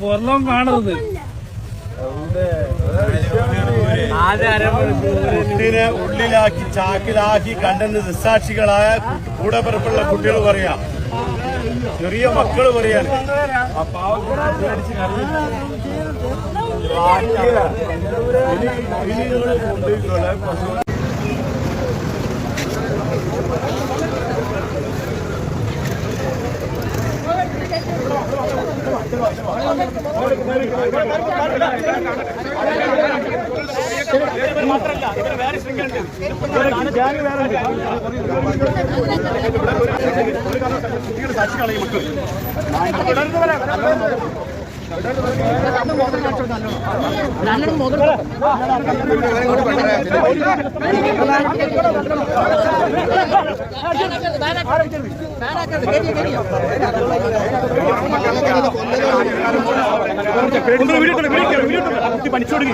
പൊറലോം കാണരുത് കുട്ടീനെ ഉള്ളിലാക്കി ചാക്കിലാക്കി കണ്ടെന്ന് ദൃസാക്ഷികളായ കൂടപ്പിറപ്പുള്ള കുട്ടികൾ പറയാം ചെറിയ മക്കൾ പറയാണ്. ഇനി ഇനി നിങ്ങൾ മാത്രല്ല ഇവർ വേറെ ശൃംഖലുണ്ട് സാക്ഷി കളയും മക്കൾ തുടർന്ന് വരാം നല്ലോണം മുതൽ പണിച്ചോടുക